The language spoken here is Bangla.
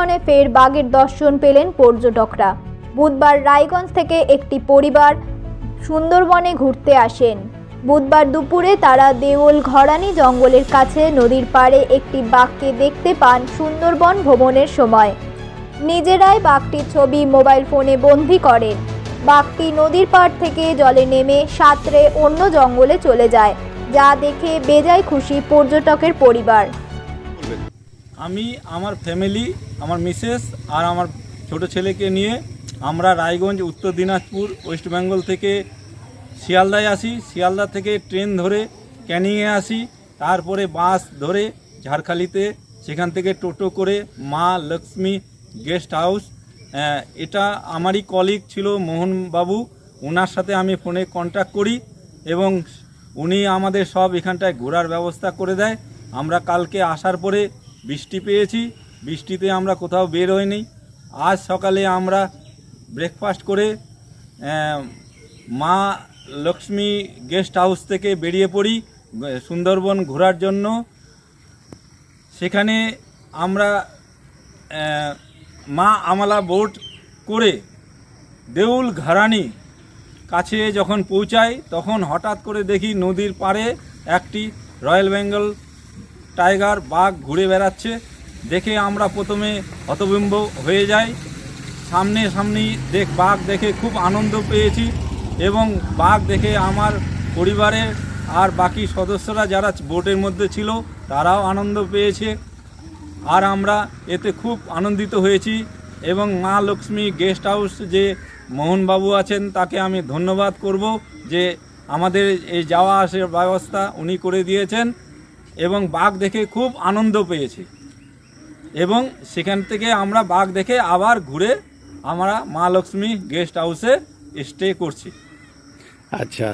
সুন্দরবনে ফের বাঘের দর্শন পেলেন পর্যটকরা। বুধবার রায়গঞ্জ থেকে একটি পরিবার সুন্দরবনে ঘুরতে আসেন। বুধবার দুপুরে তারা দেওল ঘরানি জঙ্গলের কাছে নদীর পাড়ে একটি বাঘকে দেখতে পান সুন্দরবন ভ্রমণের সময়। নিজেরাই বাঘটির ছবি মোবাইল ফোনে বন্দি করেন। বাঘটি নদীর পাড় থেকে জলে নেমে সাঁতরে অন্য জঙ্গলে চলে যায়, যা দেখে বেজায় খুশি পর্যটকের পরিবার। আমি, আমার ফ্যামিলি আমার মিসেস আর আমার ছোট ছেলেকে নিয়ে আমরা রায়গঞ্জ, উত্তর দিনাজপুর, ওয়েস্ট বেঙ্গল থেকে শিয়ালদায় আসি। শিয়ালদা থেকে ট্রেন ধরে ক্যানিংয়ে আসি। তারপরে বাস ধরে ঝাড়খালিতে, সেখান থেকে টোটো করে মা লক্ষ্মী গেস্ট হাউস। এটা আমারই কলিগ ছিল মোহনবাবু। ওনার সাথে আমি ফোনে কন্ট্যাক্ট করি এবং উনি আমাদের সব এখানটায় ঘোরার ব্যবস্থা করে দেয়। আমরা কালকে আসার পরে বৃষ্টি পেয়েছি, বৃষ্টিতে আমরা কোথাও বের হইনি। আজ সকালে আমরা ব্রেকফাস্ট করে মা লক্ষ্মী গেস্ট হাউস থেকে বেরিয়ে পড়ি, সুন্দরবন ঘোরার জন্য। সেখানে আমরা মা আমলা বোট করে দেউল ঘরানি কাছে যখন পৌঁছাই, তখন হঠাৎ করে দেখি নদীর পাড়ে একটি রয়্যাল বেঙ্গল টাইগার বাঘ ঘুরে বেড়াচ্ছে। দেখে আমরা প্রথমে হতবিম্ব হয়ে যাই। সামনে সামনি দেখ, বাঘ দেখে খুব আনন্দ পেয়েছি এবং বাঘ দেখে আমার পরিবারের আর বাকি সদস্যরা যারা বোটের মধ্যে ছিল, তারাও আনন্দ পেয়েছে। আর আমরা এতে খুব আনন্দিত হয়েছি এবং মা লক্ষ্মী গেস্ট হাউস যে মোহনবাবু আছেন, তাকে আমি ধন্যবাদ করব যে আমাদের এই যাওয়া আসার ব্যবস্থা উনি করে দিয়েছেন। এবং বাঘ দেখে খুব আনন্দ পেয়েছি। এবং সেখান থেকে আমরা বাঘ দেখে আবার ঘুরে আমরা মা লক্ষ্মী গেস্ট হাউসে স্টে করছি। আচ্ছা